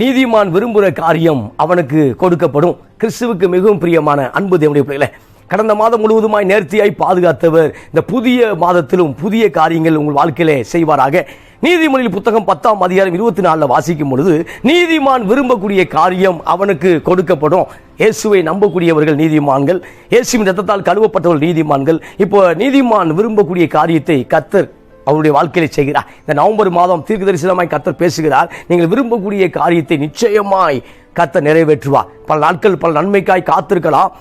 நீதிமான் விரும்புகிற காரியம் அவனுக்கு கொடுக்கப்படும். கிறிஸ்துவுக்கு மிகவும் பிரியமான அன்பு தேவனுடைய பிள்ளைகளை கடந்த மாதம் முழுவதுமாய் நேர்த்தியாய் பாதுகாத்தவர் இந்த புதிய மாதத்திலும் புதிய காரியங்கள் உங்கள் வாழ்க்கையிலே செய்வாராக. நீதிமொழியில் புத்தகம் பத்தாம் அதிகாரம் இருபத்தி நாலில் வாசிக்கும் பொழுது நீதிமான் விரும்பக்கூடிய காரியம் அவனுக்கு கொடுக்கப்படும். இயேசுவை நம்பக்கூடியவர்கள் நீதிமான்கள் இயேசுவின் ரத்தத்தால் கழுவப்பட்டவர்கள் நீதிமான்கள். இப்போ நீதிமான் விரும்பக்கூடிய காரியத்தை கத்தர் அவருடைய வாழ்க்கையில செய்கிறார். இந்த நவம்பர் மாதம் தீர்க்க தரிசனமாய் கத்தர் பேசுகிறார். நீங்கள் விரும்பக்கூடிய காரியத்தை நிச்சயமாய் கத்த நிறைவேற்றுவார். பல நாட்கள் பல நன்மைக்காய் காத்திருக்கலாம்.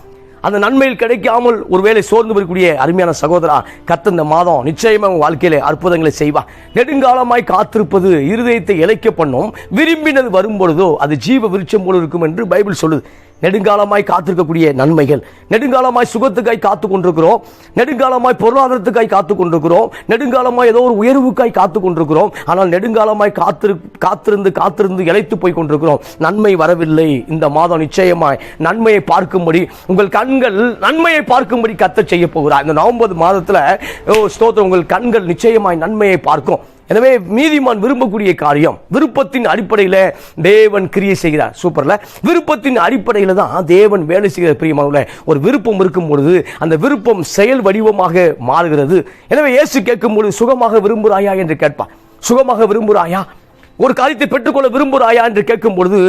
அந்த நன்மையில் கிடைக்காமல் ஒருவேளை சோர்ந்து வரக்கூடிய அருமையான சகோதரா கத்த இந்த மாதம் நிச்சயமா உங்கள் வாழ்க்கையில அற்புதங்களை செய்வா நெடுங்காலமாய் காத்திருப்பது இருதயத்தை இழைக்க பண்ணும். விரும்பினது வரும்பொழுதோ அது ஜீவ விருட்சம் போல இருக்கும் என்று பைபிள் சொல்லுது. நெடுங்காலமாய் காத்திருக்கக்கூடிய நன்மைகள். நெடுங்காலமாய் சுகத்துக்காய் காத்து கொண்டிருக்கிறோம் நெடுங்காலமாய் பொருளாதாரத்துக்காய் காத்து கொண்டிருக்கிறோம் நெடுங்காலமாய் ஏதோ ஒரு உயர்வுக்காய் காத்து கொண்டிருக்கிறோம் ஆனால் நெடுங்காலமாய் காத்திரு காத்திருந்து காத்திருந்து இழைத்து போய் கொண்டிருக்கிறோம் நன்மை வரவில்லை. இந்த மாதம் நிச்சயமாய் நன்மையை பார்க்கும்படி உங்கள் கண்கள் நன்மையை பார்க்கும்படி கத்த செய்ய போகிறார். இந்த நவம்பர் மாதத்தில் ஓ ஸ்தோத்திரம். உங்கள் கண்கள் நிச்சயமாய் நன்மையை பார்க்கும். எனவே நீதிமான் விரும்பக்கூடிய காரியம் விருப்பத்தின் அடிப்படையில் தேவன் கிரியை செய்கிறார். சூப்பரில் விருப்பத்தின் அடிப்படையில் தான் தேவன் வேலை செய்கிற பிரியமான ஒரு விருப்பம் இருக்கும் பொழுது அந்த விருப்பம் செயல் வடிவமாக மாறுகிறது. எனவே இயேசு கேட்கும் பொழுது சுகமாக விரும்புகிறாயா? என்று கேட்பார். சுகமாக விரும்புகிறாயா? ஒரு காரியத்தை பெற்றுக்கொள்ள விரும்புகிறாயா என்று கேட்கும் பொழுது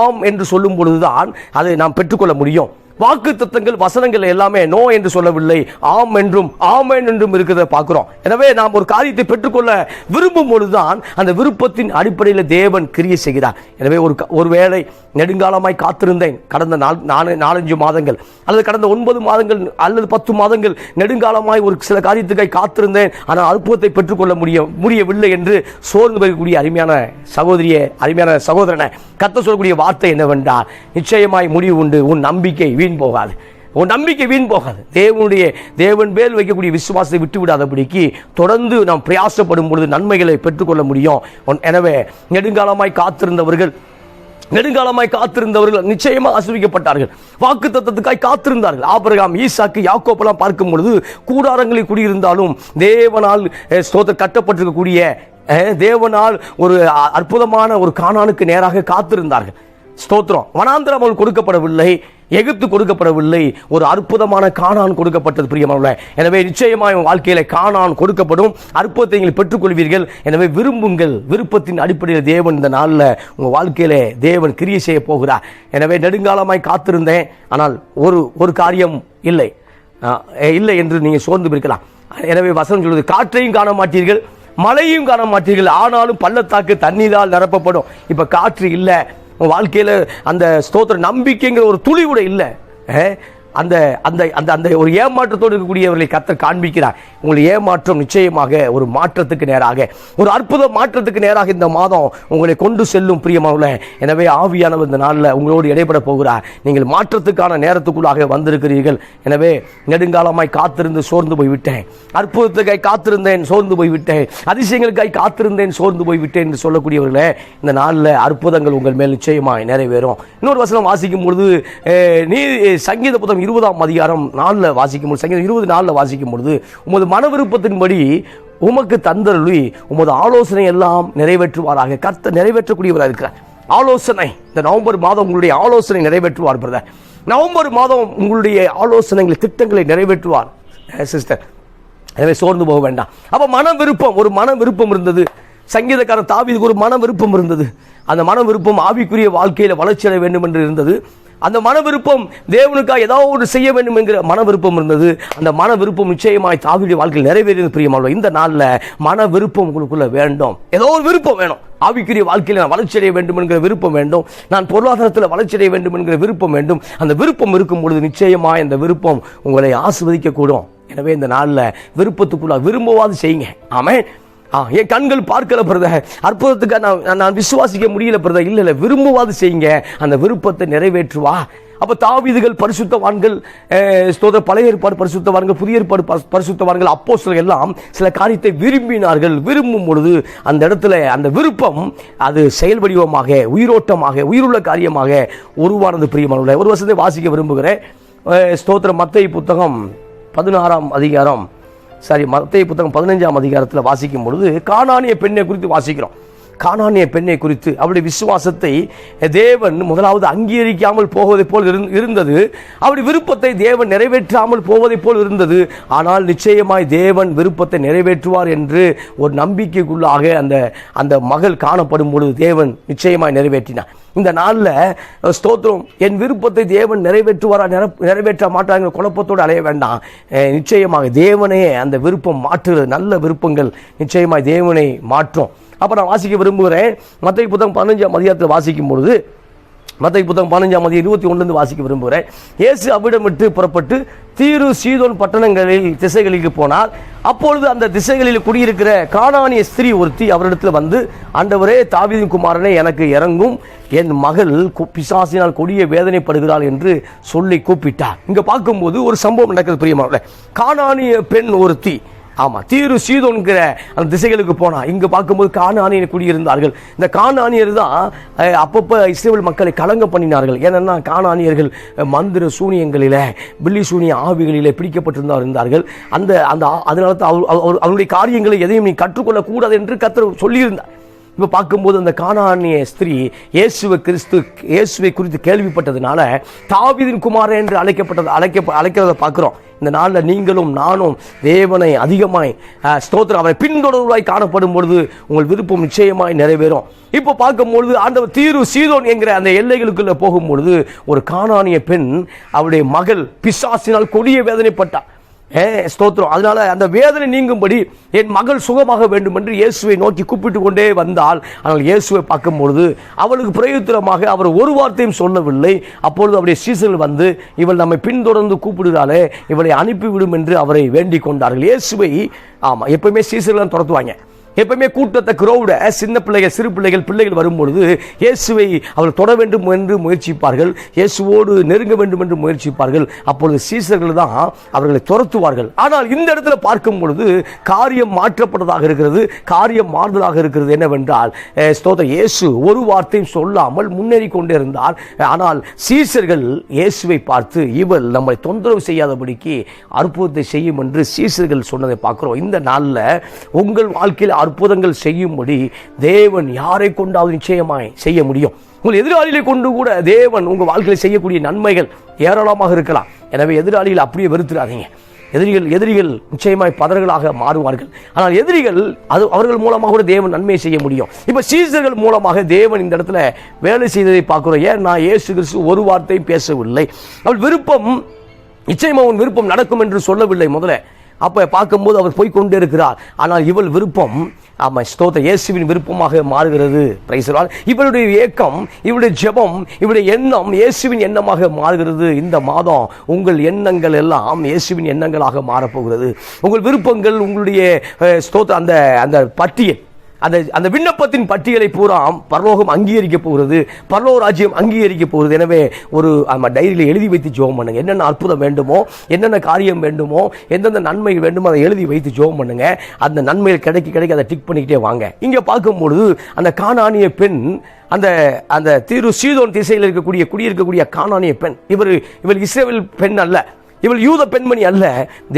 ஆம் என்று சொல்லும் பொழுதுதான் அதை நாம் பெற்றுக்கொள்ள முடியும். வாக்கு தத்தங்கள் வசனங்கள் எல்லாமே நோ என்று சொல்லவில்லை. ஆம் என்றும் ஆமேன் என்றும் இருக்கிறத பார்க்கிறோம். எனவே நாம் ஒரு காரியத்தை பெற்றுக்கொள்ள விரும்பும் பொழுதுதான் அந்த விருப்பத்தின் அடிப்படையில் தேவன் கிரியை செய்கிறார். எனவே ஒரு க- ஒருவேளை நெடுங்காலமாய் காத்திருந்தேன். கடந்த நாலு நாலஞ்சு மாதங்கள் அல்லது கடந்த ஒன்பது மாதங்கள் அல்லது பத்து மாதங்கள் நெடுங்காலமாய் ஒரு சில காரியத்துக்காய் காத்திருந்தேன். ஆனால் அற்புதத்தை பெற்றுக்கொள்ள முடிய முடியவில்லை என்று சோர்ந்து போகக்கூடிய அருமையான சகோதரியே அருமையான சகோதரனை கத்த சொல்லக்கூடிய வார்த்தை என்னவென்றால் நிச்சயமாய் முடிவு உண்டு. உன் நம்பிக்கை வீண் போகாது. உன் நம்பிக்கை வீண் போகாது. தேவனுடைய தேவன் மேல் வைக்கக்கூடிய விசுவாசத்தை விட்டு விடாதபடிக்கு தொடர்ந்து நாம் பிரயாசப்படும் பொழுது நன்மைகளை பெற்றுக்கொள்ள முடியும். எனவே நெடுங்காலமாய் காத்திருந்தவர்கள் நெடுங்காலமாய் காத்திருந்தவர்கள் நிச்சயமாக ஆசிரிக்கப்பட்டார்கள் வாக்கு தத்துவத்துக்காய் காத்திருந்தார்கள். ஆபிரகாம் ஈசாக்கு யாக்கோப்பெல்லாம் பார்க்கும் பொழுது கூடாரங்களில் குடியிருந்தாலும் தேவனால் ஸ்தோத்த கட்டப்பட்டிருக்கக்கூடிய தேவனால் ஒரு அற்புதமான ஒரு காணானுக்கு நேராக காத்திருந்தார்கள். ஸ்தோத்திரம். வனாந்திரம் அவள் கொடுக்கப்படவில்லை. எகிப்து கொடுக்கப்படவில்லை. ஒரு அற்புதமான காணான் கொடுக்கப்பட்டது பிரியமான எனவே நிச்சயமாக உங்கள் வாழ்க்கையில காணான் கொடுக்கப்படும். அற்புதத்தை நீங்கள் பெற்றுக்கொள்வீர்கள். எனவே விரும்புங்கள். விருப்பத்தின் அடிப்படையில் தேவன் இந்த நாளில் உங்கள் வாழ்க்கையில தேவன் கிரியை செய்ய போகிறார். எனவே நெடுங்காலமாய் காத்திருந்தேன். ஆனால் ஒரு ஒரு காரியம் இல்லை. இல்லை என்று நீங்கள் சோர்ந்து இருக்கலாம் எனவே வசனம் சொல்வது காற்றையும் காண மாட்டீர்கள் மழையும் காண மாட்டீர்கள். ஆனாலும் பள்ளத்தாக்கு தண்ணீரால் நிரப்பப்படும். இப்போ காற்று இல்லை. வாழ்க்கையில அந்த ஸ்தோத்திர நம்பிக்கைங்கிற ஒரு துளி கூட இல்லை அந்த அந்த அந்த அந்த ஒரு ஏமாற்றத்தோடு இருக்கக்கூடியவர்களை கத்தர் காண்பிக்கிறார். உங்களை ஏமாற்றம் நிச்சயமாக ஒரு மாற்றத்துக்கு நேராக ஒரு அற்புத மாற்றத்துக்கு நேராக இந்த மாதம் உங்களை கொண்டு செல்லும் பிரியமாவில் எனவே ஆவியானவர் இந்த நாளில் உங்களோடு இடைப்பட போகிறார். நீங்கள் மாற்றத்துக்கான நேரத்துக்குள்ளாக வந்திருக்கிறீர்கள். எனவே நெடுங்காலமாய் காத்திருந்து சோர்ந்து போய்விட்டேன். அற்புதத்துக்காய் காத்திருந்தேன் சோர்ந்து போய்விட்டேன். அதிசயங்களுக்காய் காத்திருந்தேன் சோர்ந்து போய்விட்டேன் என்று சொல்லக்கூடியவர்களே இந்த நாளில் அற்புதங்கள் உங்கள் மேல் நிச்சயமாக நிறைவேறும். இன்னொரு வசனம் வாசிக்கும் பொழுது நீ சங்கீத புத்தகம் இருபதாம் அதிகாரம் நாளில் வாசிக்கும் பொழுது சங்கீதம் இருபது நாளில் வாசிக்கும் பொழுது உமது மன விருப்பத்தின்படி உமக்கு தந்தருளி உமது ஆலோசனை எல்லாம் நிறைவேற்றுவாராக. கர்த்த நிறைவேற்றக்கூடியவராக இருக்கிறார். ஆலோசனை இந்த நவம்பர் மாதம் உங்களுடைய ஆலோசனை நிறைவேற்றுவார் பிரதர். நவம்பர் மாதம் உங்களுடைய ஆலோசனைகளை திட்டங்களை நிறைவேற்றுவார். சிஸ்டர் எனவே சோர்ந்து போக வேண்டாம். அப்போ மன விருப்பம் ஒரு மன விருப்பம் இருந்தது. சங்கீதக்காரன் தாவிதுக்கு ஒரு மன விருப்பம் இருந்தது. அந்த மன விருப்பம் ஆவிக்குரிய வாழ்க்கையில் வளர்ச்சி அடைய வேண்டும் என்று இருந்தது. அந்த மன விருப்பம் தேவனுக்காக ஏதாவது ஒன்று செய்ய வேண்டும் என்கிற மன விருப்பம் இருந்தது. அந்த மன விருப்பம் நிச்சயமாய் தாவீதுடைய வாழ்க்கையில் நிறைவேறியது பிரியமானவர் இந்த நாளில் மன விருப்பம் உங்களுக்குள்ள வேண்டும். ஏதோ ஒரு விருப்பம் வேணும். ஆவிக்குரிய வாழ்க்கையில் நான் வளர்ச்சி அடைய வேண்டும் என்கிற விருப்பம் வேண்டும். நான் பொருளாதாரத்தில் வளர்ச்சி அடைய வேண்டும் என்கிற விருப்பம் வேண்டும். அந்த விருப்பம் இருக்கும் பொழுது நிச்சயமாக அந்த விருப்பம் உங்களை ஆசிர்வதிக்க கூடும் எனவே இந்த நாளில் விருப்பத்துக்குள்ள விரும்பவாது செய்யுங்க. ஆமாம் என் கண்கள் பார்க்கல பிரதர் அற்புதத்துக்காக நான் நான் விசுவாசிக்க முடியல பிரதர் இல்லை இல்லை விரும்புவாது செய்யுங்க. அந்த விருப்பத்தை நிறைவேற்றுவா. அப்போ தாவீதுகள் பரிசுத்தவான்கள் அஹ், பழைய ஏற்பாடு பரிசுத்தவான்கள் புதிய ஏற்பாடு பரிசு- பரிசுத்தவான்கள் அப்போஸ்தலர்கள் எல்லாம் சில காரியத்தை விரும்பினார்கள். விரும்பும் பொழுது அந்த இடத்துல அந்த விருப்பம் அது செயல் வடிவமாக உயிரோட்டமாக உயிருள்ள காரியமாக உருவானது பிரியமான ஒரு வருஷத்தை வாசிக்க விரும்புகிறேன். அஹ், ஸ்தோத்திர புத்தகம் பதினாறாம் அதிகாரம். சாரி மத்திய புத்தகம் பதினஞ்சாம் அதிகாரத்தில் வாசிக்கும் பொழுது காணானிய பெண்ணை குறித்து வாசிக்கிறோம். கானானிய பெண்ணை குறித்து அவருடைய விசுவாசத்தை தேவன் முதலாவது அங்கீகரிக்காமல் போவதைப் போல் இருந்தது. அவருடைய விருப்பத்தை தேவன் நிறைவேற்றாமல் போவதைப் போல் இருந்தது. ஆனால் நிச்சயமாய் தேவன் விருப்பத்தை நிறைவேற்றுவார் என்று ஒரு நம்பிக்கைக்குள்ளாக அந்த அந்த மகள் காணப்படும் பொழுது தேவன் நிச்சயமாய் நிறைவேற்றினார். இந்த நாளில் ஸ்தோத்திரம் என் விருப்பத்தை தேவன் நிறைவேற்றுவாரா நிறைவேற்ற மாட்டாங்கிற குழப்பத்தோடு அலைய வேண்டாம். நிச்சயமாக தேவனே அந்த விருப்பம் மாற்றுகிறது. நல்ல விருப்பங்கள் நிச்சயமாய் தேவனை மாற்றும். அப்போ நான் வாசிக்க விரும்புகிறேன். மத்திய புத்தகம் பதினஞ்சாம் மதியத்தில் வாசிக்கும் பொழுது மத்திய புத்தகம் பதினஞ்சாம் மதியம் இருபத்தி ஒன்றுலேருந்து வாசிக்க விரும்புகிறேன். இயேசு அவ்விடம் விட்டு புறப்பட்டு தீரு சீதோன் பட்டணங்களில் திசைகளுக்கு போனார். அப்பொழுது அந்த திசைகளில் குடியிருக்கிற காணானிய ஸ்திரீ ஒருத்தி அவரிடத்தில் வந்து அண்டவரே தாவிதின் குமாரனே எனக்கு இறங்கும். என் மகள் பிசாசினால் கொடிய வேதனைப்படுகிறாள் என்று சொல்லி கூப்பிட்டார். இங்கே பார்க்கும்போது ஒரு சம்பவம் நடக்கிறது பிரியமான காணானிய பெண் ஒருத்தி ஆமாம் தீரு சீதோன்கிற அந்த திசைகளுக்கு போனான் இங்கே பார்க்கும்போது காணானியர் குடியிருந்தார்கள். இந்த காணானியர் தான் அப்பப்போ இஸ்ரேல் மக்களை கலங்க பண்ணினார்கள். ஏன்னா காணானியர்கள் மந்திர சூனியங்களில் பில்லி சூனிய ஆவிகளில் பிடிக்கப்பட்டிருந்தார் இருந்தார்கள் அந்த அந்த அதனால தான் அவர் அவர்- அவருடைய காரியங்களை எதையும் நீ கற்றுக்கொள்ளக்கூடாது என்று கத்தர் சொல்லியிருந்தார். இப்போ பார்க்கும்போது அந்த காணானிய ஸ்திரீ இயேசுவை கிறிஸ்து இயேசுவை குறித்து கேள்விப்பட்டதுனால தாவிதின் குமாரன் என்று அழைக்கப்பட்டது அழைக்க அழைக்கிறத பார்க்குறோம். இந்த நாளில் நீங்களும் நானும் தேவனை அதிகமாய் ஸ்தோத்திரம். அவரை பின்தொடர்வாய் காணப்படும் பொழுது உங்கள் விருப்பம் நிச்சயமாய் நிறைவேறும். இப்போ பார்க்கும் பொழுது ஆண்டவர் தீரு சீதோன் என்கிற அந்த எல்லைகளுக்குள்ளே போகும்பொழுது ஒரு காணானிய பெண் அவருடைய மகள் பிசாசினால் கொடிய வேதனைப்பட்டார் ஏ ஸ்தோத்திரம். அதனால அந்த வேதனை நீங்கும்படி என் மகள் சுகமாக வேண்டும் என்று இயேசுவை நோக்கி கூப்பிட்டு கொண்டே வந்தால் ஆனால் இயேசுவை பார்க்கும்பொழுது அவளுக்கு பிரயோஜனமாக அவர் ஒரு வார்த்தையும் சொல்லவில்லை. அப்பொழுது அவருடைய சீசனில் வந்து இவள் நம்மை பின்தொடர்ந்து கூப்பிடுகிறாளே இவளை அனுப்பிவிடும் என்று அவரை வேண்டிக் கொண்டார்கள். இயேசுவை ஆமாம் எப்பவுமே சீசன்லாம் துரத்துவாங்க. எப்பவுமே கூட்டத்தை கிரௌட சின்ன பிள்ளைகள் சிறு பிள்ளைகள் பிள்ளைகள் வரும்பொழுது இயேசுவை அவர் தொட வேண்டும் என்று முயற்சிப்பார்கள். இயேசுவோடு நெருங்க வேண்டும் என்று முயற்சிப்பார்கள். அப்பொழுது சீசர்கள் தான் அவர்களை துரத்துவார்கள். ஆனால் இந்த இடத்துல பார்க்கும் பொழுது காரியம் மாற்றப்பட்டதாக இருக்கிறது. காரியம் மாறுதலாக இருக்கிறது. என்னவென்றால் ஸ்தோத இயேசு ஒரு வார்த்தையும் சொல்லாமல் முன்னேறி கொண்டே இருந்தார். ஆனால் சீசர்கள் இயேசுவை பார்த்து இவர் நம்மை தொந்தரவு செய்யாதபடிக்கு அற்புதத்தை செய்யும் என்று சீசர்கள் சொன்னதை பார்க்கிறோம். இந்த நாளில் உங்கள் வாழ்க்கையில் அற்புதங்கள் செய்யும்படி தேவன் யாரை கொண்டாவது நிச்சயமாய் செய்ய முடியும். உங்கள் எதிராளிகளை கொண்டு கூட தேவன் உங்கள் வாழ்க்கையில் செய்யக்கூடிய நன்மைகள் ஏராளமாக இருக்கலாம். எனவே எதிராளிகள் அப்படியே வெறுத்துறாதீங்க. எதிரிகள் எதிரிகள் நிச்சயமாய் பதர்களாக மாறுவார்கள். ஆனால் எதிரிகள் அது அவர்கள் மூலமாக கூட தேவன் நன்மையை செய்ய முடியும். இப்போ சீசர்கள் மூலமாக தேவன் இந்த இடத்துல வேலை செய்ததை பார்க்குறோம். ஏன் நான் இயேசு கிறிஸ்து ஒரு வார்த்தையும் பேசவில்லை. அவள் விருப்பம் நிச்சயமாக உன் விருப்பம் நடக்கும் என்று சொல்லவில்லை முதல்ல. அப்போ பார்க்கும்போது அவர் போய்கொண்டே இருக்கிறார். ஆனால் இவள் விருப்பம் ஆமாம் ஸ்தோத்திர இயேசுவின் விருப்பமாக மாறுகிறது. பிரைசலால் இவளுடைய ஏக்கம் இவளுடைய ஜெபம் இவளுடைய எண்ணம் இயேசுவின் எண்ணமாக மாறுகிறது. இந்த மாதம் உங்கள் எண்ணங்கள் எல்லாம் இயேசுவின் எண்ணங்களாக மாறப்போகிறது. உங்கள் விருப்பங்கள் உங்களுடைய ஸ்தோத்த அந்த அந்த பட்டியல் அந்த அந்த விண்ணப்பத்தின் பட்டியலை பூரா பரலோகம் அங்கீகரிக்க போகிறது. பரலோக ராஜ்யம் அங்கீகரிக்க போகிறது. எனவே ஒரு நம்ம டைரியில் எழுதி வைத்து ஜோம் பண்ணுங்க. என்னென்ன அற்புதம் வேண்டுமோ என்னென்ன காரியம் வேண்டுமோ எந்தெந்த நன்மை வேண்டுமோ அதை எழுதி வைத்து ஜோம் பண்ணுங்க. அந்த நன்மைகள் கிடைக்க கிடைக்க அதை டிக் பண்ணிக்கிட்டே வாங்க. இங்கே பார்க்கும்பொழுது அந்த காணானிய பெண் அந்த அந்த திரு சீதோன் திசையில் இருக்கக்கூடிய குடியிருக்கக்கூடிய காணானிய பெண் இவர் இவர் இஸ்ரேல் பெண் அல்ல. இவள் யூத பெண்மணி அல்ல.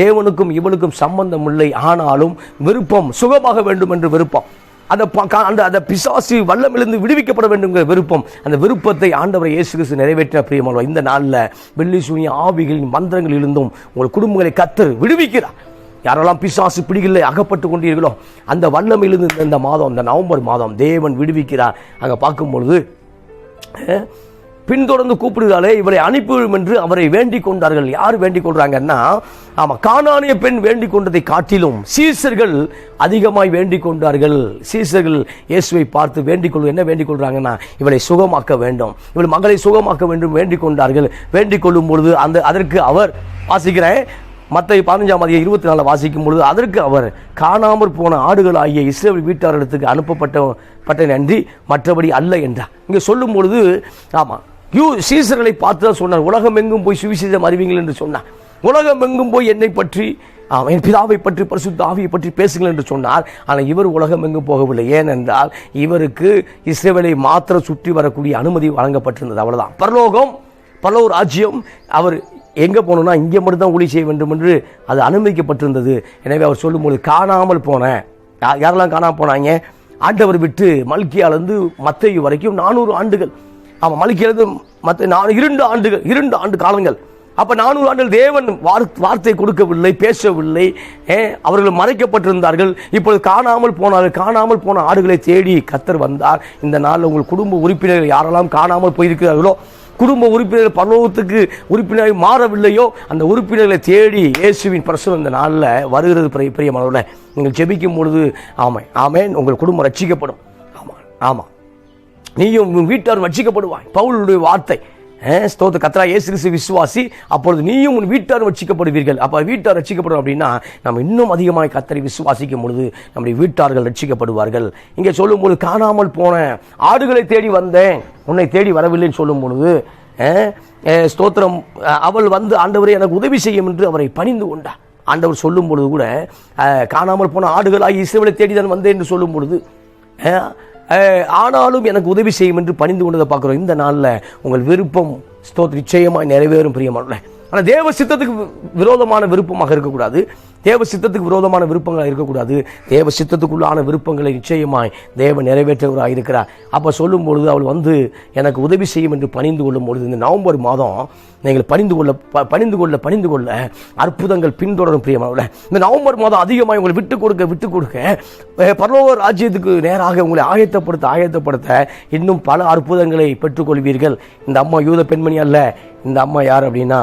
தேவனுக்கும் இவளுக்கும் சம்பந்தம் இல்லை. ஆனாலும் விருப்பம் சுகமாக வேண்டும் என்று விருப்பம். அந்த அந்த அந்த பிசாசு வல்லமிலிருந்து விடுவிக்கப்பட வேண்டுங்கிற விருப்பம் அந்த விருப்பத்தை ஆண்டவர் இயேசு கிறிஸ்து நிறைவேற்ற பிரியமான இந்த நாளில் வெள்ளி சூனிய ஆவிகளின் மந்திரங்களிலிருந்தும் உங்கள் குடும்பங்களை கத்தர் விடுவிக்கிறார். யாரெல்லாம் பிசாசு பிடிகளில் அகப்பட்டு கொண்டீர்களோ அந்த வல்லமையிலிருந்து இந்த- இந்த மாதம் இந்த நவம்பர் மாதம் தேவன் விடுவிக்கிறார். அங்கே பார்க்கும்பொழுது பொழுது பின்தொடர்ந்து கூப்பிடுகிறாளே இவரை அனுப்பிவிடும் என்று அவரை வேண்டிக் கொண்டார்கள். யார் வேண்டிக் கொள்றாங்கன்னா ஆமா காணானிய பெண் வேண்டிக் கொண்டதை காட்டிலும் சீசர்கள் அதிகமாய் வேண்டிக் கொண்டார்கள். சீசர்கள் இயேசுவை பார்த்து வேண்டிக் கொள் என்ன வேண்டிக் கொள்றாங்கன்னா இவளை சுகமாக்க வேண்டும். இவள் மகளை சுகமாக்க வேண்டும் வேண்டிக் கொண்டார்கள். வேண்டிக் கொள்ளும் பொழுது அந்த அதற்கு அவர் வாசிக்கிறேன். மற்ற பதினஞ்சாம் அதிகம் இருபத்தி நாலு வாசிக்கும் பொழுது அதற்கு அவர் காணாமற் போன ஆடுகள் ஆகிய இஸ்ரேல் வீட்டாரிடத்துக்கு அனுப்பப்பட்ட பட்ட நன்றி மற்றபடி அல்ல என்றார். இங்கே சொல்லும் பொழுது ஆமாம் யூ சீசர்களை பார்த்து தான் சொன்னார். உலகம் எங்கும் போய் சுவிசேஷம் அறிவிங்கள் என்று சொன்னார். உலகம் எங்கும் போய் என்னை பற்றி அவன் என் பிதாவை பற்றி பரிசுத்த ஆவியை பற்றி பேசுங்கள் என்று சொன்னார். ஆனால் இவர் உலகம் எங்கும் போகவில்லை. ஏனென்றால் இவருக்கு இஸ்ரேவேலை மாத்திர சுற்றி வரக்கூடிய அனுமதி வழங்கப்பட்டிருந்தது. அவ்வளோதான் பரலோகம் பரலோக ராஜ்யம் அவர் எங்கே போகணும்னா இங்கே மட்டும்தான் ஊழி செய்ய வேண்டும் என்று அது அனுமதிக்கப்பட்டிருந்தது. எனவே அவர் சொல்லும்போது காணாமல் போனேன். யாரெல்லாம் காணாமல் போனாங்க? ஆண்டவர் விட்டு மல்கியாலேருந்து மத்தையு வரைக்கும் நானூறு ஆண்டுகள் ஆமாம் மலிக்கிறது மற்ற நான் இரண்டு ஆண்டுகள் இரண்டு ஆண்டு காலங்கள். அப்போ நானூறு ஆண்டுகள் தேவன் வார்- வார்த்தை கொடுக்கவில்லை பேசவில்லை ஏ, அவர்கள் மறைக்கப்பட்டிருந்தார்கள். இப்பொழுது காணாமல் போனார்கள் காணாமல் போன ஆடுகளை தேடி கத்தர் வந்தார். இந்த நாளில் உங்கள் குடும்ப உறுப்பினர்கள் யாரெல்லாம் காணாமல் போயிருக்கிறார்களோ குடும்ப உறுப்பினர் பரலோகத்துக்கு உறுப்பினர் மாறவில்லையோ அந்த உறுப்பினர்களை தேடி இயேசுவின் பிரசவம் இந்த நாளில் வருகிறது பிரிய பிரியமானவர்களே. நீங்கள் ஜெபிக்கும் பொழுது ஆமை ஆமேன் உங்கள் குடும்பம் ரட்சிக்கப்படும். ஆமாம் ஆமாம். நீயும் உன் வீட்டார் ரட்சிக்கப்படுவாய். பவுலுடைய வார்த்தை. ஸ்தோத்த கத்ரா இயேசு விசுவாசி அப்பொழுது நீயும் உன் வீட்டார் ரட்சிக்கப்படுவீர்கள். அப்போ வீட்டார் ரட்சிக்கப்படும் அப்படின்னா நம்ம இன்னும் அதிகமாக கத்தரை விசுவாசிக்கும் பொழுது நம்முடைய வீட்டார்கள் ரட்சிக்கப்படுவார்கள். இங்கே சொல்லும்போது காணாமல் போன ஆடுகளை தேடி வந்தேன். உன்னை தேடி வரவில்லைன்னு சொல்லும் பொழுது ஸ்தோத்திரம் அவள் வந்து ஆண்டவரே எனக்கு உதவி செய்யும் என்று அவரை பணிந்து கொண்டார். ஆண்டவர் சொல்லும் பொழுது கூட காணாமல் போன ஆடுகளாகி இசைவளை தேடி தான் வந்தேன் என்று சொல்லும் பொழுது ஆனாலும் எனக்கு உதவி செய்யும் என்று பணிந்து கொண்டதை பார்க்குறோம். இந்த நாளில் உங்கள் விருப்பம் ஸ்தோத் நிச்சயமாக நிறைவேறும் பிரியமான ஆனால் தேவ சித்தத்துக்கு விரோதமான விருப்பமாக இருக்கக்கூடாது. தேவ சித்தத்துக்கு விரோதமான விருப்பங்களாக இருக்கக்கூடாது. தேவ சித்தத்துக்குள்ளான விருப்பங்களை நிச்சயமாய் தேவ நிறைவேற்றவராக இருக்கிறார் அப்போ சொல்லும் பொழுது அவள் வந்து எனக்கு உதவி செய்யும் என்று பணிந்து கொள்ளும் பொழுது இந்த நவம்பர் மாதம் நீங்கள் பணிந்து கொள்ள ப- பணிந்து கொள்ள பணிந்து கொள்ள அற்புதங்கள் பின்தொடரும் பிரியமான இந்த நவம்பர் மாதம் அதிகமாக உங்களை விட்டு கொடுக்க விட்டு கொடுக்க பரலோக ராஜ்யத்துக்கு நேராக உங்களை ஆயத்தப்படுத்த ஆயத்தப்படுத்த இன்னும் பல அற்புதங்களை பெற்றுக்கொள்வீர்கள். இந்த அம்மா யூத பெண்மணி அல்ல. இந்த அம்மா யார் அப்படின்னா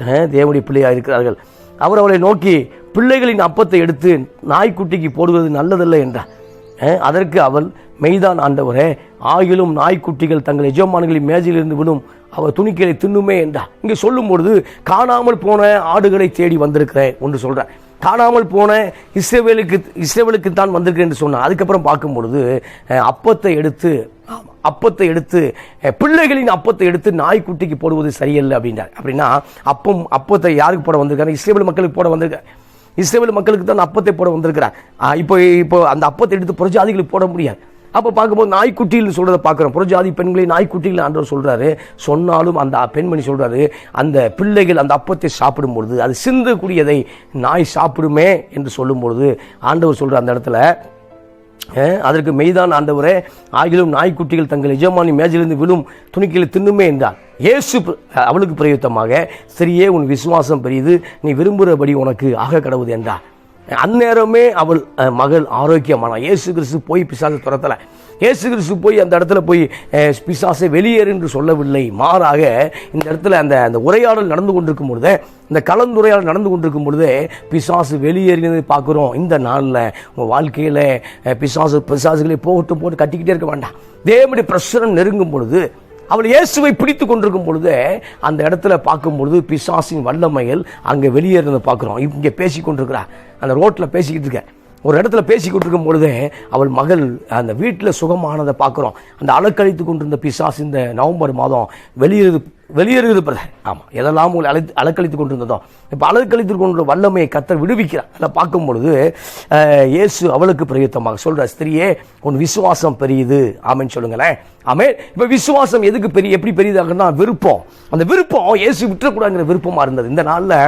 அஹ், தேவனுடைய இருக்கிறார்கள் அவர் அவளை நோக்கி பிள்ளைகளின் அப்பத்தை எடுத்து நாய்க்குட்டிக்கு போடுவது நல்லதல்ல என்றார். அதற்கு அவள் மெய்தான் ஆண்டவரே ஆகிலும் நாய்க்குட்டிகள் தங்கள் எஜமான்களின் மேஜிலிருந்து விடும். அவர் துணிக்கையை தின்னுமே என்றார். இங்கே சொல்லும் பொழுது காணாமல் போன ஆடுகளை தேடி வந்திருக்கிறேன் ஒன்று சொல்கிறேன் காணாமல் போன இஸ்ரேவேலுக்கு இஸ்ரேவேலுக்கு தான் வந்திருக்கிறேன் என்று சொன்னார். அதுக்கப்புறம் பார்க்கும் பொழுது அப்பத்தை எடுத்து அப்பத்தை எடுத்து பிள்ளைகளின் அப்பத்தை எடுத்து நாய்க்குட்டிக்கு போடுவது சரியில்லை அப்படின்றார். அப்படின்னா அப்பம் அப்பத்தை யாருக்கு போட வந்திருக்காரு இஸ்ரேவேல் மக்களுக்கு போட வந்திருக்காரு இஸ்ரேல் மக்களுக்கு தான் அப்பத்தை போட வந்திருக்கிறார். இப்போ இப்போ அந்த அப்பத்தை எடுத்து புறஜாதிகளுக்கு போட முடியாது. அப்போ பார்க்கும்போது நாய்க்குட்டியில் சொல்கிறத பார்க்குறோம். புறஜாதி பெண்களை நாய்க்குட்டியில் ஆண்டவர் சொல்கிறாரு சொன்னாலும் அந்த பெண்மணி சொல்கிறாரு அந்த பிள்ளைகள் அந்த அப்பத்தை சாப்பிடும் பொழுது அது சிந்தக்கூடியதை நாய் சாப்பிடுமே என்று சொல்லும் பொழுது ஆண்டவர் சொல்கிற அந்த இடத்துல அதற்கு மெய்தான் ஆண்டவரே ஆகிலும் நாய்க்குட்டிகள் தங்கள் எஜமானி மேஜிலிருந்து விழும் துணிக்கையில் தின்னுமே என்றார். இயேசு அவளுக்கு பிரயுத்தமாக சரியே உன் விசுவாசம் பெரியது நீ விரும்புகிறபடி உனக்கு ஆக கடவுது என்றார். அந்நேரமே அவள் மகள் ஆரோக்கியமான இயேசு கிறிஸ்து போய் பிசாசை துரத்தலை. இயேசு கிறிஸ்து போய் அந்த இடத்துல போய் பிசாசை வெளியேறு என்று சொல்லவில்லை. மாறாக இந்த இடத்துல அந்த அந்த உரையாடல் நடந்து கொண்டிருக்கும் பொழுதே இந்த கலந்துரையாடல் நடந்து கொண்டிருக்கும் பொழுதே பிசாசு வெளியேறினதை பார்க்குறோம். இந்த நாளில் உங்கள் வாழ்க்கையில் பிசாசு பிசாசுகளை போகட்டும் போட்டு கட்டிக்கிட்டே இருக்க வேண்டாம். தேவனுடைய பிரசனம் நெருங்கும் பொழுது அவள் இயேசுவை பிடித்து கொண்டிருக்கும் பொழுது அந்த இடத்துல பார்க்கும் பொழுது பிசாசின் வல்லமைகள் அங்கே வெளியேறதை பார்க்குறோம். இங்கே பேசி கொண்டிருக்கிறா. அந்த ரோட்டில் பேசிக்கிட்டு இருக்க. ஒரு இடத்துல பேசி கொண்டிருக்கும் பொழுது அவள் மகள் அந்த வீட்டில் சுகமானதை பார்க்குறோம். அந்த அலக்கழித்து கொண்டிருந்த பிசாசு இந்த நவம்பர் மாதம் வெளியேறது வெளியேறுகிறது பிரதர். ஆமாம் எதெல்லாம் உங்களை அழைத்து அலக்கழித்து கொண்டிருந்ததோ இப்போ அலக்கழித்து கொண்ட வல்லமையை கத்தர் விடுவிக்கிறார். அதில் பார்க்கும் பொழுது இயேசு அவளுக்கு பிரயுத்தமாக சொல்ற ஸ்திரியே உன் விசுவாசம் பெரியது. ஆமென்னு சொல்லுங்களேன். ஆமே இப்போ விசுவாசம் எதுக்கு பெரிய எப்படி பெரியதாகனா விருப்பம். அந்த விருப்பம் இயேசு விட்டுறக்கூடாதுங்கிற விருப்பமாக இருந்தது. இந்த நாளில்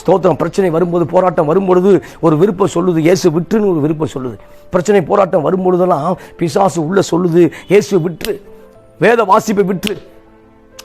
ஸ்தோத்திரம் பிரச்சனை வரும்போது போராட்டம் வரும்பொழுது ஒரு விருப்பம் சொல்லுது இயேசு விட்டுன்னு ஒரு விருப்பம் சொல்லுது. பிரச்சனை போராட்டம் வரும்பொழுதெல்லாம் பிசாசு உள்ள சொல்லுது இயேசு விட்டு வேத வாசிப்பை விட்டு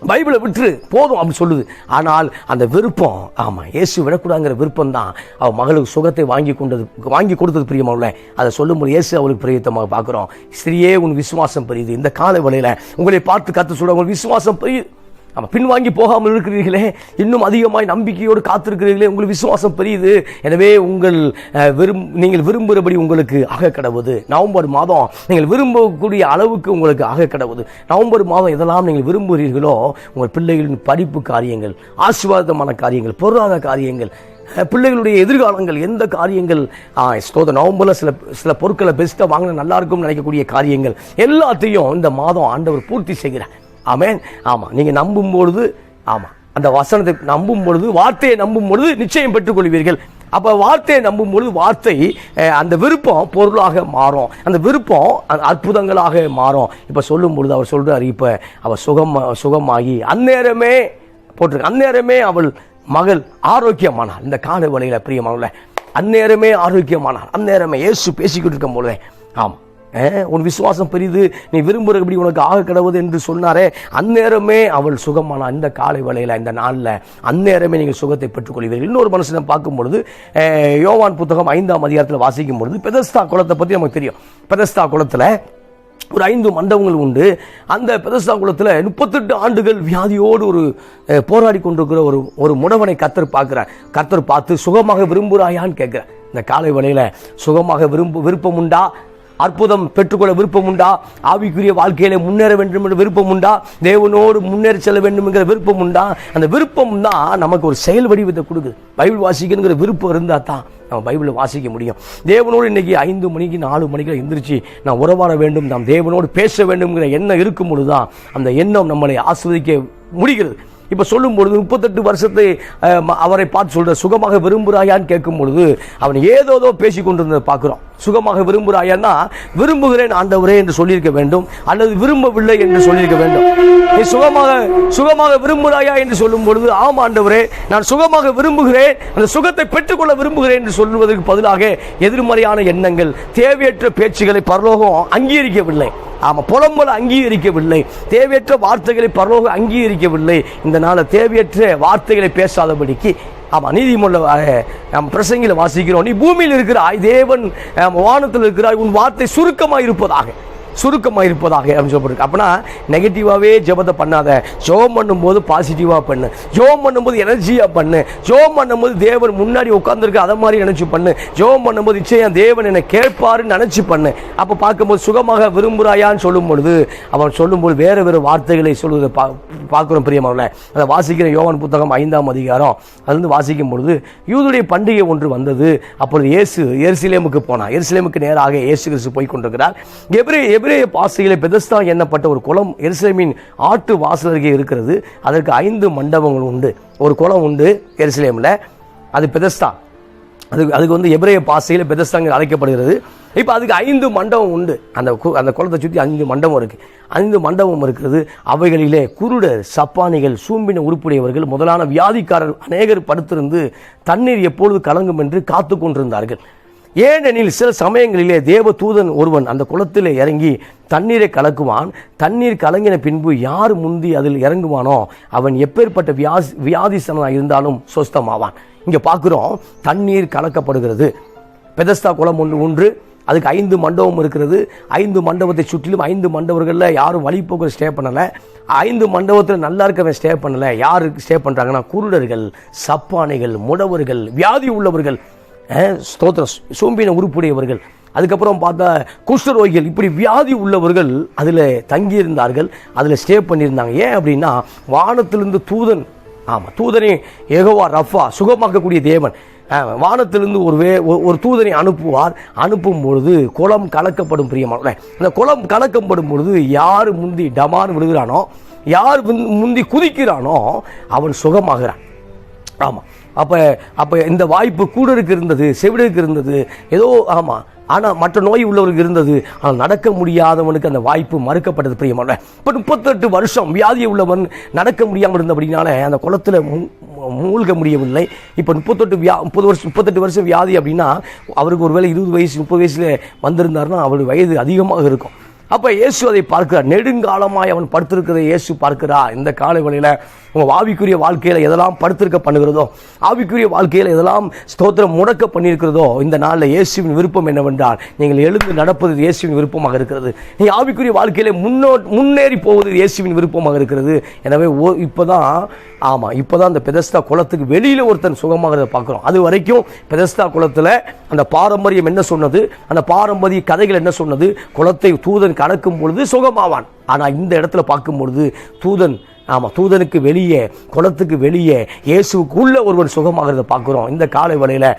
பைபிளை விட்டுரு போதும் அப்படின்னு சொல்லுது. ஆனால் அந்த விருப்பம் ஆமாம் இயேசு விடக்கூடாங்கிற விருப்பம் தான் அவள் மகளுக்கு சுகத்தை வாங்கி கொண்டது வாங்கி கொடுத்தது பிரியமாவில் அதை சொல்லும்போது இயேசு அவளுக்கு பிரியத்தமாக பார்க்குறோம். ஸ்திரியே உன் விசுவாசம் பெரியுது. இந்த கால வழியில் உங்களை பார்த்து கற்று சொல்ல உங்கள் விசுவாசம் பெரியுது நம்ம பின்வாங்கி போகாமல் இருக்கிறீர்களே. இன்னும் அதிகமாய் நம்பிக்கையோடு காத்திருக்கிறீர்களே. உங்களுக்கு விசுவாசம் பெரியுது. எனவே உங்கள் விரும் நீங்கள் விரும்புகிறபடி உங்களுக்கு ஆக கடவுது நவம்பர் மாதம் நீங்கள் விரும்பக்கூடிய அளவுக்கு உங்களுக்கு ஆக கடவுது நவம்பர் மாதம் இதெல்லாம் நீங்கள் விரும்புகிறீர்களோ உங்கள் பிள்ளைகளின் படிப்பு காரியங்கள் ஆசீர்வாதமான காரியங்கள் பொருளாதார காரியங்கள் பிள்ளைகளுடைய எதிர்காலங்கள் எந்த காரியங்கள் ஸ்தோத நவம்பரில் சில சில பொருட்களை பெஸ்ட்டாக வாங்கினா நல்லா இருக்கும்னு நினைக்கக்கூடிய காரியங்கள் எல்லாத்தையும் இந்த மாதம் ஆண்டவர் பூர்த்தி செய்கிறார். ஆமேன். ஆமாம் நீங்கள் நம்பும் பொழுது ஆமாம் அந்த வசனத்தை நம்பும் பொழுது வார்த்தையை நம்பும் பொழுது நிச்சயம் பெற்றுக்கொள்வீர்கள். அப்போ வார்த்தையை நம்பும் பொழுது வார்த்தை அந்த விருப்பம் பொருளாக மாறும். அந்த விருப்பம் அற்புதங்களாக மாறும். இப்போ சொல்லும் பொழுது அவர் சொல்றாரு இப்போ அவர் சுகம் சுகமாகி அந்நேரமே போட்டிருக்கு. அந்நேரமே அவள் மகள் ஆரோக்கியமானாள் இந்த கால வழியில் பிரியமானல அந்நேரமே ஆரோக்கியமானாள் அந்நேரமே இயேசு பேசிக்கிட்டு இருக்கும் பொழுதே. ஆமாம் உன் விசுவாசம் பெரிது நீ விரும்புகிறபடி உனக்கு ஆக கிடவுது என்று சொன்னாரே. அந்நேரமே அவள் சுகமான இந்த காலை வேளையில் இந்த நாளில் அந்நேரமே நீங்கள் சுகத்தை பெற்றுக்கொள்வீர்கள். இன்னொரு மனுஷனை பார்க்கும் பொழுது யோவான் புத்தகம் ஐந்தாம் அதிகாரத்தில் வாசிக்கும் பொழுது பெதஸ்தா குளத்தை பற்றி நமக்கு தெரியும். பெதஸ்தா குளத்தில் ஒரு ஐந்து மண்டபங்கள் உண்டு. அந்த பெதஸ்தா குளத்தில் முப்பத்தெட்டு ஆண்டுகள் வியாதியோடு ஒரு போராடி கொண்டிருக்கிற ஒரு ஒரு முடவனை கத்தர் பார்க்கிறார். கத்தர் பார்த்து சுகமாக விரும்புகிறாயான்னு கேட்குறேன் இந்த காலை வேளையில் சுகமாக விரும்ப விருப்பம் உண்டா? அற்புதம் பெற்றுக்கொள்ள விருப்பம் உண்டா ஆவிக்குரிய வாழ்க்கையில முன்னேற வேண்டும் என்ற விருப்பம் உண்டா தேவனோடு முன்னேறி செல்ல வேண்டும் என்கிற விருப்பம் உண்டா அந்த விருப்பம் தான் நமக்கு ஒரு செயல் வடிவத்தை கொடுக்குது. பைபிள் வாசிக்கணுங்கிற விருப்பம் இருந்தால் தான் நம்ம பைபிளை வாசிக்க முடியும். தேவனோடு இன்னைக்கு ஐந்து மணிக்கு நாலு மணிக்கு எந்திரிச்சு நான் உறவாட வேண்டும் நாம் தேவனோடு பேச வேண்டும்ங்கிற எண்ணம் இருக்கும் பொழுதுதான் அந்த எண்ணம் நம்மளை ஆஸ்வதிக்க முடிகிறது. இப்ப சொல்லும் பொழுது முப்பத்தெட்டு வருஷத்தை அவரை பார்த்து சொல்ற சுகமாக விரும்புகிறாயான்னு கேட்கும் பொழுது அவன் ஏதோதோ பேசி கொண்டிருந்ததை பார்க்கிறோம். சுகமாக விரும்புகிறாயான்னா விரும்புகிறேன் ஆண்டவரே என்று சொல்லியிருக்க வேண்டும் அல்லது விரும்பவில்லை என்று சொல்லியிருக்க வேண்டும். நீ சுகமாக சுகமாக விரும்புகிறாயா என்று சொல்லும் பொழுது ஆம் ஆண்டவரே நான் சுகமாக விரும்புகிறேன் அந்த சுகத்தை பெற்றுக்கொள்ள விரும்புகிறேன் என்று சொல்வதற்கு பதிலாக எதிர்மறையான எண்ணங்கள் தேவையற்ற பேச்சுகளை பரலோகம் அங்கீகரிக்கவில்லை. ஆமா புலம்பல் அங்கீகரிக்கவில்லை. தேவையற்ற வார்த்தைகளை பரலோகம் அங்கீகரிக்கவில்லை. இந்த நாள தேவையற்ற வார்த்தைகளை பேசாதபடிக்கு ஆமா நீதிமன்ற நம்ம பிரசங்கில வாசிக்கிறோம். நீ பூமியில் இருக்கிறாய் தேவன் வானத்தில் இருக்கிறாய் உன் வார்த்தை சுருக்கமாக இருப்பதாக சுருக்கமாக இருப்பதாக அப்படின்னு சொல்லப்பட்டிருக்கு. அப்படின்னா நெகட்டிவாகவே ஜெபத்தை பண்ணாத. ஜோம் பண்ணும்போது பாசிட்டிவாக பண்ணு. ஜோம் பண்ணும்போது எனர்ஜியாக பண்ணு. ஜோம் பண்ணும்போது தேவன் முன்னாடி உட்காந்துருக்கு அதை மாதிரி நினச்சி பண்ணு. ஜோம் பண்ணும்போது நிச்சயம் தேவன் என்னை கேட்பாருன்னு நினச்சி பண்ணு. அப்போ பார்க்கும்போது சுகமாக விரும்புகிறாயான்னு சொல்லும் பொழுது அவன் சொல்லும்போது வேறு வேறு வார்த்தைகளை சொல்வதை பா பார்க்குறோம் பிரியமாவில் அதை வாசிக்கிற யோவான் புத்தகம் ஐந்தாம் அதிகாரம். அது வந்து வாசிக்கும் பொழுது யூதுடைய பண்டிகை ஒன்று வந்தது. அப்பொழுது இயேசு எருசலேமுக்கு போனான் எருசலேமுக்கு நேராக இயேசு கிறிஸ்து போய் கொண்டிருக்கிறார் எபிரே எபிரேய பாசையிலே பெதஸ்தா எண்ணப்பட்ட ஒரு குளம் எருசலேமின் ஆட்டு வாசல் அருகே இருக்கிறது. அதற்கு ஐந்து மண்டபங்கள் உண்டு. ஒரு குளம் உண்டு எருசலேமில். அது பெதஸ்தா. அதுக்கு அதுக்கு வந்து எபிரேய பாசையில் பெதஸ்தாங்க அழைக்கப்படுகிறது. இப்போ அதுக்கு ஐந்து மண்டபம் உண்டு. அந்த கு- அந்த குளத்தை சுற்றி ஐந்து மண்டபம் இருக்கு. ஐந்து மண்டபம் இருக்கிறது. அவைகளிலே குருடர் சப்பானிகள் சூம்பின உருப்புடையவர்கள் முதலான வியாதிக்காரர் அநேகர் படுத்திருந்து தண்ணீர் எப்பொழுது கலங்கும் என்று காத்து கொண்டிருந்தார்கள். ஏனெனில் சில சமயங்களிலே தேவ தூதன் ஒருவன் அந்த குளத்தில் இறங்கி தண்ணீரை கலக்குவான். தண்ணீர் கலங்கின பின்பு யார் முந்தி அதில் இறங்குவானோ அவன் எப்பேற்பட்ட வியாஸ் வியாதிசனாக இருந்தாலும் சொஸ்தமாவான். இங்கே பார்க்குறோம் தண்ணீர் கலக்கப்படுகிறது. பெதஸ்தா குளம் ஒன்று ஒன்று அதுக்கு ஐந்து மண்டபம் இருக்கிறது. ஐந்து மண்டபத்தை சுற்றிலும் ஐந்து மண்டபங்களில் யாரும் வழி வழிபோக்கு ஸ்டே பண்ணலை. ஐந்து மண்டபத்தில் நல்லா இருக்கவன் ஸ்டே பண்ணலை. யார் ஸ்டே பண்ணுறாங்கன்னா குருடர்கள் சப்பானைகள் முடவர்கள் வியாதி உள்ளவர்கள் ஸ்தோத்திர சோம்பின உருப்புடையவர்கள் அதுக்கப்புறம் பார்த்தா குஷ்டரோகிகள் இப்படி வியாதி உள்ளவர்கள் அதில் தங்கியிருந்தார்கள் அதில் ஸ்டே பண்ணியிருந்தாங்க. ஏன் அப்படின்னா வானத்திலிருந்து தூதன் ஆமாம் தூதனை ஏகோவா ரஃபா சுகமாக்கக்கூடிய தேவன். வானத்திலிருந்து ஒரு வே ஒரு- தூதனை அனுப்புவார். அனுப்பும் பொழுது குளம் கலக்கப்படும் பிரியமான அந்த குளம் கலக்கப்படும் பொழுது யார் முந்தி டமார் விடுகிறானோ யார் முந்தி குதிக்கிறானோ அவன் சுகமாகிறான். ஆமாம் அப்போ அப்போ இந்த வாய்ப்பு கூடருக்கு இருந்தது செவிடருக்கு இருந்தது. ஏதோ ஆமாம் ஆனால் மற்ற நோய் உள்ளவருக்கு இருந்தது. ஆனால் நடக்க முடியாதவனுக்கு அந்த வாய்ப்பு மறுக்கப்பட்டது பிரியமான இப்போ முப்பத்தெட்டு வருஷம் வியாதி உள்ளவன் நடக்க முடியாமல் இருந்தபடினால அந்த குளத்தில் மூழ்க முடியவில்லை. இப்போ முப்பத்தெட்டு வியா முப்பது வருஷம் முப்பத்தெட்டு வருஷம் வியாதி அப்படின்னா அவருக்கு ஒருவேளை இருபது வயசு முப்பது வயசுல வந்திருந்தாருன்னா அவருடைய வயது அதிகமாக இருக்கும். அப்ப இயேசு அதை பார்க்கிறார். நெடுங்காலமாய் அவன் படுத்திருக்கிறதை இயேசு பார்க்கிறா இந்த காலை வழியில் உங்க ஆவிக்குரிய வாழ்க்கையில எதெல்லாம் படுத்திருக்க பண்ணுகிறதோ ஆவிக்குரிய வாழ்க்கையில எதெல்லாம் ஸ்தோத்திரம் முடக்க பண்ணியிருக்கிறதோ இந்த நாளில் இயேசுவின் விருப்பம் என்னவென்றால் நீங்கள் எழுந்து நடப்பது இயேசுவின் விருப்பமாக இருக்கிறது. நீ ஆவிக்குரிய வாழ்க்கையில முன்னோ முன்னேறி போவது இயேசுவின் விருப்பமாக இருக்கிறது. எனவே ஓ இப்போதான் இப்போ இப்போதான் அந்த பெதஸ்தா குளத்துக்கு வெளியில் ஒருத்தன் சுகமாகிறத பார்க்குறோம். அது வரைக்கும் பெதஸ்தா குளத்தில் அந்த பாரம்பரியம் என்ன சொன்னது? அந்த பாரம்பரிய கதைகள் என்ன சொன்னது? குளத்தை தூதன் கடக்கும் பொழுது சுகமாவான். ஆனா இந்த இடத்துல பார்க்கும் பொழுது தூதன் ஆமாம் தூதனுக்கு வெளியே குளத்துக்கு வெளியே இயேசுக்குள்ளே ஒருவன் சுகமாகிறத பார்க்குறோம். இந்த காலை வேளையில்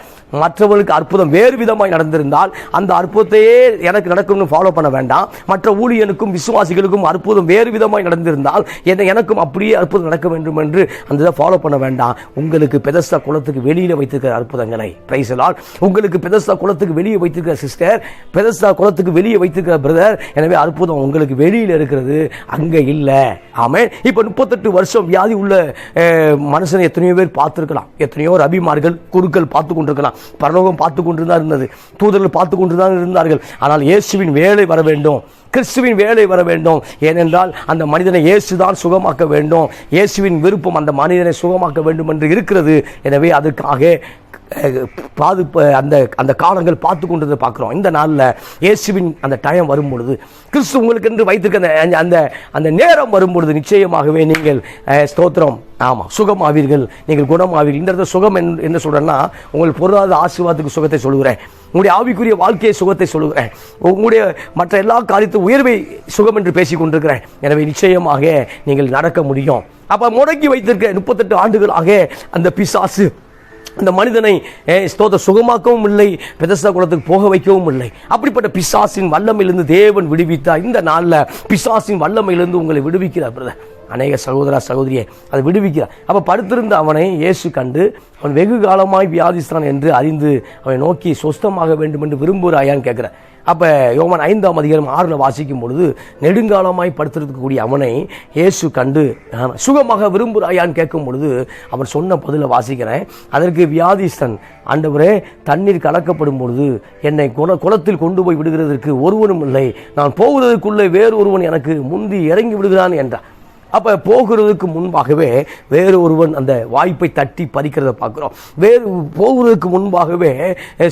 மற்றவர்களுக்கு அற்புதம் வேறு விதமாய் நடந்திருந்தால் அந்த அற்புதத்தையே எனக்கு நடக்கும்னு ஃபாலோ பண்ண வேண்டாம். மற்ற ஊழியனுக்கும் விசுவாசிகளுக்கும் அற்புதம் வேறு விதமாய் நடந்திருந்தால் என்ன எனக்கும் அப்படியே அற்புதம் நடக்க வேண்டும் என்று அந்த இதை ஃபாலோ பண்ண வேண்டாம். உங்களுக்கு பெதஸ்தா குளத்துக்கு வெளியில் வைத்திருக்கிற அற்புதங்களை பிரைசலால் உங்களுக்கு பெதஸ்தா குளத்துக்கு வெளியே வைத்திருக்கிற சிஸ்டர் பெதஸ்தா குளத்துக்கு வெளியே வைத்திருக்கிற பிரதர் எனவே அற்புதம் உங்களுக்கு வெளியில் இருக்கிறது அங்கே இல்லை. ஆமே இப்போ முப்பத்தெட்டு வருஷம் வியாதி உள்ள மனுஷனை எத்தனையோ பேர் பார்த்துருக்கலாம். எத்தனையோ ரபிமார்கள் குருக்கள் பார்த்து கொண்டிருக்கலாம். பரலோகம் பார்த்து கொண்டு தான் இருந்தது. தூதர்கள் பார்த்து கொண்டு தான் இருந்தார்கள். ஆனால் இயேசுவின் வேலை வர வேண்டும். கிறிஸ்துவின் வேலை வர வேண்டும். ஏனென்றால் அந்த மனிதனை இயேசு தான் சுகமாக்க வேண்டும். இயேசுவின் விருப்பம் அந்த மனிதனை சுகமாக்க வேண்டும் என்று இருக்கிறது. எனவே அதுக்காக பாது அந்த அந்த காலங்கள் பார்த்து கொண்டதை பார்க்குறோம். இந்த நாளில் இயேசுவின் அந்த டைம் வரும் பொழுது கிறிஸ்து உங்களுக்கு என்று வைத்திருக்க அந்த அந்த அந்த நேரம் வரும் பொழுது நிச்சயமாகவே நீங்கள் ஸ்தோத்திரம். ஆமாம் சுகம் ஆவீர்கள் நீங்கள் குணமாவீர்கள். இந்த இடத்துல சுகம் என்ன சொல்கிறேன்னா உங்கள் பொருளாதார ஆசீர்வாதத்துக்கு சுகத்தை சொல்லுகிறேன். உங்களுடைய ஆவிக்குரிய வாழ்க்கையை சுகத்தை சொல்லுகிறேன். உங்களுடைய மற்ற எல்லா காரியத்தையும் உயர்வை சுகம் என்று பேசி கொண்டிருக்கிறேன். எனவே நிச்சயமாக நீங்கள் நடக்க முடியும். அப்போ முடக்கி வைத்திருக்க முப்பத்தெட்டு ஆண்டுகளாக அந்த பிசாசு அந்த மனிதனை eh, சுகமாக்கவும் இல்லை பெதஸ்தா குளத்துக்கு போக வைக்கவும் இல்லை. அப்படிப்பட்ட பிசாசின் வல்லமையிலிருந்து தேவன் விடுவித்தார். இந்த நாளில் பிசாசின் வல்லமையிலிருந்து உங்களை விடுவிக்கிறார் பிரதர் அநேக சகோதரா சகோதரியை அதை விடுவிக்கிறார். அப்போ படுத்திருந்த அவனை இயேசு கண்டு அவன் வெகு காலமாய் வியாதிஸ்தான் என்று அறிந்து அவனை நோக்கி சொஸ்தமாக வேண்டும் என்று விரும்புகிறாயான்னு கேட்குறேன் அப்போ யோவான் ஐந்தாம் அதிகாரம் ஆறில் வாசிக்கும் பொழுது நெடுங்காலமாய் படுத்திருக்கக்கூடிய அவனை இயேசு கண்டு சுகமாக விரும்புகிறாயான்னு கேட்கும் பொழுது அவர் சொன்ன பதிலை வாசிக்கிறேன். அதற்கு வியாதிஸ்தன் ஆண்டவரே தண்ணீர் கலக்கப்படும் பொழுது என்னை குல குளத்தில் கொண்டு போய் விடுகிறதற்கு ஒருவனும் இல்லை. நான் போகிறதுக்குள்ளே வேறு ஒருவன் எனக்கு முந்தி இறங்கி விடுகிறான் என்றார். அப்போ போகிறதுக்கு முன்பாகவே வேறு ஒருவன் அந்த வாய்ப்பை தட்டி பறிக்கிறத பார்க்குறோம். வேறு போகிறதுக்கு முன்பாகவே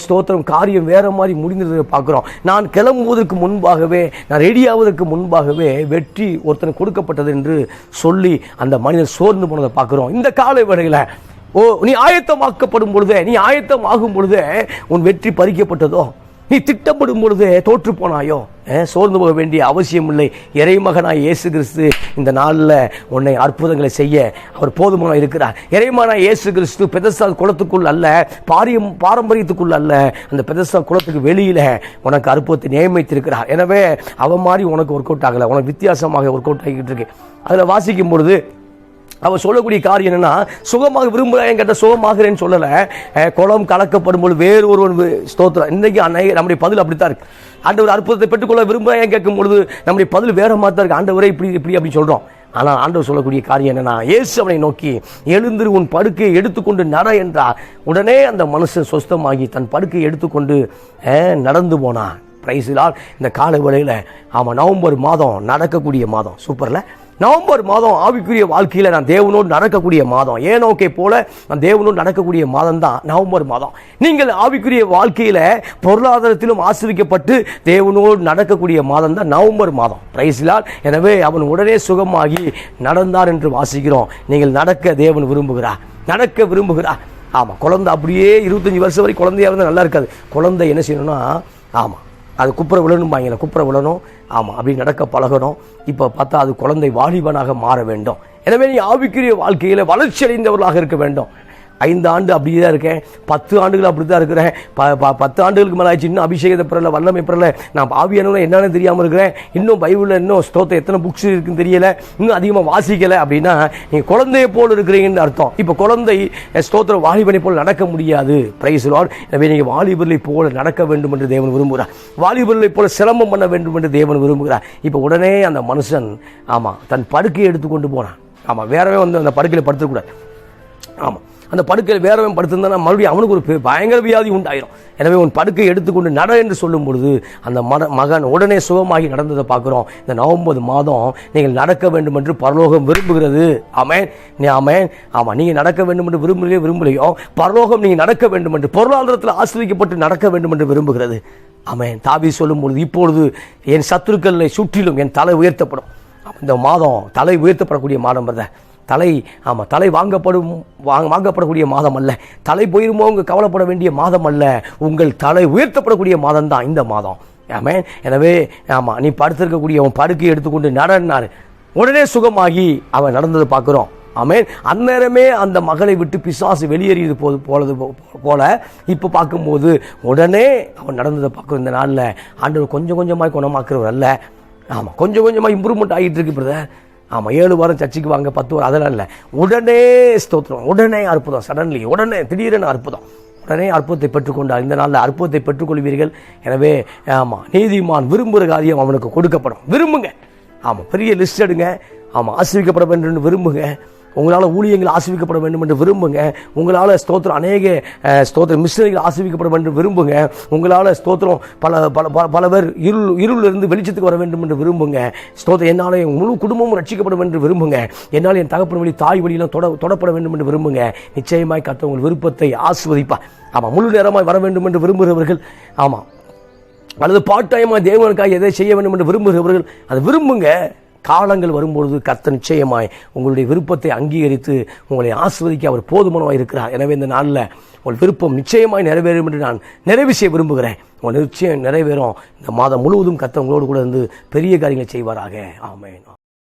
ஸ்தோத்திரம் காரியம் வேற மாதிரி முடிந்ததை பார்க்குறோம். நான் கிளம்புவதற்கு முன்பாகவே நான் ரெடி ஆவதற்கு முன்பாகவே வெற்றி ஒருத்தனுக்கு கொடுக்கப்பட்டது என்று சொல்லி அந்த மனிதன் சோர்ந்து போனதை பார்க்குறோம். இந்த காலை வேளையில் ஓ நீ ஆயத்தமாக்கப்படும் பொழுதே நீ ஆயத்தமாகும் பொழுதே உன் வெற்றி பறிக்கப்பட்டதோ? நீ திட்டப்படும் பொழுது தோற்று போனாயோ? சோர்ந்து போக வேண்டிய அவசியம் இல்லை இறைமகனாய் இயேசு கிறிஸ்து இந்த நாளில் உன்னை அற்புதங்களை செய்ய அவர் போதுமான இருக்கிறார். இறைமகனாய் இயேசு கிறிஸ்து பெதஸ்தா குளத்துக்குள் அல்ல பாரியம் பாரம்பரியத்துக்குள் அல்ல. அந்த பெதஸ்தா குளத்துக்கு வெளியில் உனக்கு அற்புதத்தை நியமித்திருக்கிறார். எனவே அவன் மாதிரி உனக்கு ஒர்க் அவுட் ஆகலை. உனக்கு வித்தியாசமாக ஒர்க் அவுட் ஆகிட்டு இருக்கு. அதில் வாசிக்கும் பொழுது அவர் சொல்லக்கூடிய காரியம் என்னன்னா சுகமாக விரும்புகிறேன் கேட்ட சுகமாகிறேன்னு சொல்லலை. குளம் கலக்கப்படும் பொழுது வேறு ஒருவன் ஸ்தோத்திரம். இன்றைக்கி அன்னை நம்முடைய பதில் அப்படித்தான் இருக்கு. ஆண்டவர் அற்புதத்தை பெற்றுக்கொள்ள விரும்புகிறேன் கேட்கும் பொழுது நம்முடைய பதில் வேற மாதிரி தான் இருக்கு. ஆண்டவரே இப்படி இப்படி அப்படின்னு சொல்கிறோம் ஆனால் ஆண்டவர் சொல்லக்கூடிய காரியம் என்னன்னா இயேசு அவனை நோக்கி எழுந்திரு உன் படுக்கையை எடுத்துக்கொண்டு நட என்றார். உடனே அந்த மனுஷன் சொஸ்தமாகி தன் படுக்கையை எடுத்துக்கொண்டு நடந்து போனான். பிரைஸிலால் இந்த காலை வேளையில் ஆமாம் நவம்பர் மாதம் நடக்கக்கூடிய மாதம். சூப்பரில்? நவம்பர் மாதம் ஆவிக்குரிய வாழ்க்கையில் நான் தேவனோடு நடக்கக்கூடிய மாதம். ஏனோக்கே போல? நான் தேவனோடு நடக்கக்கூடிய மாதம் தான் நவம்பர் மாதம். நீங்கள் ஆவிக்குரிய வாழ்க்கையில் பொருளாதாரத்திலும் ஆசிரிக்கப்பட்டு தேவனோடு நடக்கக்கூடிய மாதம் தான் நவம்பர் மாதம். பிரைஸ்லால் எனவே அவன் உடனே சுகமாகி நடந்தார் என்று வாசிக்கிறோம். நீங்கள் நடக்க தேவன் விரும்புகிறார். நடக்க விரும்புகிறார். ஆமாம் குழந்தை அப்படியே இருபத்தஞ்சி வருஷம் வரை குழந்தையாக இருந்தால் நல்லா இருக்காது. குழந்தை என்ன செய்யணும்னா ஆமாம் அது குப்புற விழணும் பாங்கல குப்புற விழணும் ஆமாம் அப்படி நடக்க பழகணும். இப்போ பார்த்தா அது குழந்தை வாலிபனாக மாற வேண்டும். எனவே நீ ஆவிக்குரிய வாழ்க்கையில் வளர்ச்சி அடைந்தவர்களாக இருக்க வேண்டும். ஐந்து ஆண்டு அப்படியே தான் இருக்கேன். பத்து ஆண்டுகள் அப்படி தான் இருக்கிறேன். ப ப- பத்து ஆண்டுகளுக்கு மேலே ஆச்சு இன்னும் அபிஷேகத்தை பெறல வல்லமை பெறல. நான் ஆவியானவன என்னன்னு தெரியாமல் இருக்கிறேன். இன்னும் பைபிளில் இன்னும் ஸ்தோத்திரம் எத்தனை புக்ஸ் இருக்குன்னு தெரியல. இன்னும் அதிகமாக வாசிக்கலை அப்படின்னா நீங்கள் குழந்தையை போல் இருக்கிறீங்கன்னு அர்த்தம். இப்போ குழந்தை ஸ்தோத்திர ஸ்தோத்திரம் வாலிபனை போல் நடக்க முடியாது. பிரைஸ் லார்ட் எனவே நீங்கள் வாலிபர்களை போல் நடக்க வேண்டும் என்று தேவன் விரும்புகிறார். வாலிபர்களை போல சிரமம் பண்ண வேண்டும் என்று தேவன் விரும்புகிறார். இப்போ உடனே அந்த மனுஷன் ஆமாம் தன் படுக்கையை எடுத்துக்கொண்டு போனான் ஆமாம் வேறவே வந்து அந்த படுக்கையில் படுத்துக்கூடாது. ஆமாம் அந்த படுக்கையில் வேறவன் படுத்திருந்தா மறுபடியும் அவனுக்கு ஒரு பயங்கர வியாதி உண்டாயிரும். எனவே உன் படுக்கை எடுத்துக்கொண்டு நட என்று சொல்லும் பொழுது அந்த மன மகன் உடனே சுகமாகி நடந்ததை பார்க்குறோம். இந்த நவம்பர் மாதம் நீங்கள் நடக்க வேண்டும் என்று பரலோகம் விரும்புகிறது. அமேன் நீ அமேன் ஆமாம் நீங்கள் நடக்க வேண்டும் என்று விரும்பலையோ விரும்பலையோ பரலோகம் நீங்கள் நடக்க வேண்டும் என்று பொருளாதாரத்தில் ஆசிரியப்பட்டு நடக்க வேண்டும் என்று விரும்புகிறது. அமேன் தாவி சொல்லும் பொழுது இப்பொழுது என் சத்துருக்களை சுற்றிலும் என் தலை உயர்த்தப்படும். இந்த மாதம் தலை உயர்த்தப்படக்கூடிய மாதம் பிரதர். தலை ஆமாம் தலை வாங்கப்படும் வாங்க வாங்கப்படக்கூடிய மாதம் அல்ல. தலை போயிருமோ உங்கள் கவலைப்பட வேண்டிய மாதம் அல்ல. உங்கள் தலை உயர்த்தப்படக்கூடிய மாதம் தான் இந்த மாதம். ஆமேன். எனவே ஆமாம் நீ படுத்திருக்கக்கூடிய அவன் படுக்கையை எடுத்துக்கொண்டு நடனார் உடனே சுகமாகி அவன் நடந்ததை பார்க்குறோம். ஆமேன். அந்நேரமே அந்த மகளை விட்டு பிசாசு வெளியேறியது போது போலது போ- போல இப்போ பார்க்கும்போது உடனே அவன் நடந்ததை பார்க்குற இந்த நாளில் ஆண்டவர் கொஞ்சம் கொஞ்சமாக குணமாக்குறவர் அல்ல. ஆமாம் கொஞ்சம் கொஞ்சமாக இம்ப்ரூவ்மெண்ட் ஆகிட்டு இருக்கு பிரதர் ஆமாம் ஏழு வாரம் சர்ச்சைக்கு வாங்க பத்து வாரம் அதெல்லாம் இல்லை. உடனே ஸ்தோத்திரம் உடனே அற்புதம் சடன்லி உடனே திடீரென அற்புதம். உடனே அற்புதத்தை பெற்றுக்கொண்டார். இந்த நாளில் அற்புதத்தை பெற்றுக்கொள்வீர்கள். எனவே ஆமாம் நீதிமான் விரும்புகிற காரியம் அவனுக்கு கொடுக்கப்படும். விரும்புங்க. ஆமாம் பெரிய லிஸ்ட் எடுங்க. ஆமாம் ஆசீர்விக்கப்பட வேண்டும் என்று விரும்புங்க. உங்களால் ஊழியங்கள் ஆசிரிக்கப்பட வேண்டும் என்று விரும்புங்க. உங்களால் ஸ்தோத்திரம் அநேக ஸ்தோத்திரம் மிஷினரிகள் ஆசிரிக்கப்பட வேண்டும் விரும்புங்க. உங்களால் ஸ்தோத்திரம் பல பல பல- பேர் இருள் இருளிலிருந்து வெளிச்சத்துக்கு வர வேண்டும் என்று விரும்புங்க. ஸ்தோத்திரம் என்னால் என் முழு குடும்பமும் ரட்சிக்கப்பட வேண்டும் என்று விரும்புங்க. என்னால் என் தகப்பன் வழி தாய் வழியெல்லாம் தொட தொடப்பட வேண்டும் என்று விரும்புங்க. நிச்சயமாய் கத்த உங்கள் விருப்பத்தை ஆஸ்வதிப்பா ஆமாம் முழு நேரமாய் வர வேண்டும் என்று விரும்புகிறவர்கள் ஆமாம் அல்லது பார்ட் டைமாக தேவனுக்காக எதை செய்ய வேண்டும் என்று விரும்புகிறவர்கள் அதை விரும்புங்க. காலங்கள் வரும்பொழுது கத்த நிச்சயமாய் உங்களுடைய விருப்பத்தை அங்கீகரித்து உங்களை ஆஸ்வதிக்க அவர் போதுமானவாக இருக்கிறார். எனவே இந்த நாளில் உங்கள் விருப்பம் நிச்சயமாய் நிறைவேறும் என்று நான் நிறைவு செய்ய விரும்புகிறேன். உங்கள் நிச்சயம் நிறைவேறும். இந்த மாதம் முழுவதும் கர்த்தர் உங்களோடு கூட இருந்து பெரிய காரியங்களை செய்வாராக. ஆமென்.